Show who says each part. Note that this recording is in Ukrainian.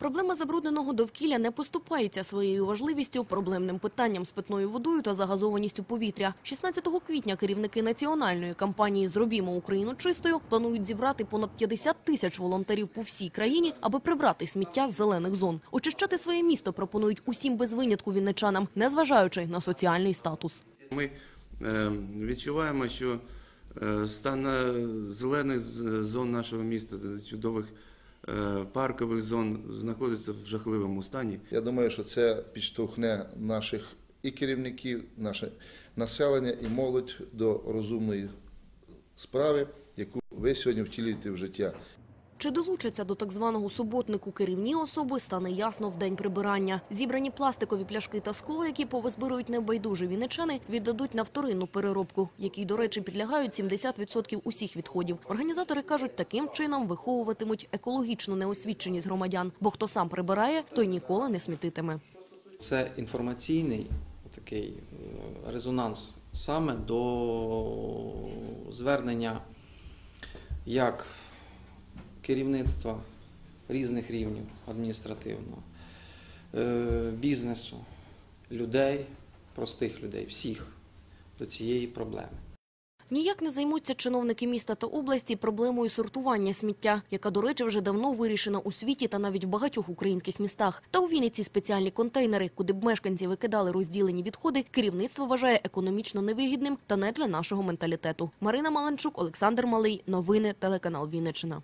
Speaker 1: Проблема забрудненого довкілля не поступається своєю важливістю проблемним питанням з питною водою та загазованістю повітря. 16 квітня керівники національної кампанії «Зробімо Україну чистою» планують зібрати понад 50 тисяч волонтерів по всій країні, аби прибрати сміття з зелених зон. Очищати своє місто пропонують усім без винятку вінничанам, незважаючи на соціальний статус.
Speaker 2: Ми е, відчуваємо, що е, стан е, зелених зон нашого міста, чудових паркових зон знаходиться в жахливому стані.
Speaker 3: Я думаю, що це підштовхне наших і керівників, наше населення, і молодь до розумної справи, яку ви сьогодні втілюєте в життя.
Speaker 1: Чи долучаться до так званого суботнику керівні особи, стане ясно в день прибирання. Зібрані пластикові пляшки та скло, які повизбирують небайдужі вінничани, віддадуть на вторинну переробку, якій, до речі, підлягають 70% усіх відходів. Організатори кажуть, таким чином виховуватимуть екологічну неосвіченість громадян, бо хто сам прибирає, той ніколи не смітитиме.
Speaker 4: Це інформаційний такий е, резонанс саме до звернення як керівництва різних рівнів адміністративного, е, бізнесу, людей, простих людей, всіх до цієї проблеми.
Speaker 1: Ніяк не займуться чиновники міста та області проблемою сортування сміття, яка, до речі, вже давно вирішена у світі та навіть в багатьох українських містах. Та у Вінниці спеціальні контейнери, куди б мешканці викидали розділені відходи, керівництво вважає економічно невигідним та не для нашого менталітету. Марина Маланчук, Олександр Малий. Новини телеканал Вінниччина.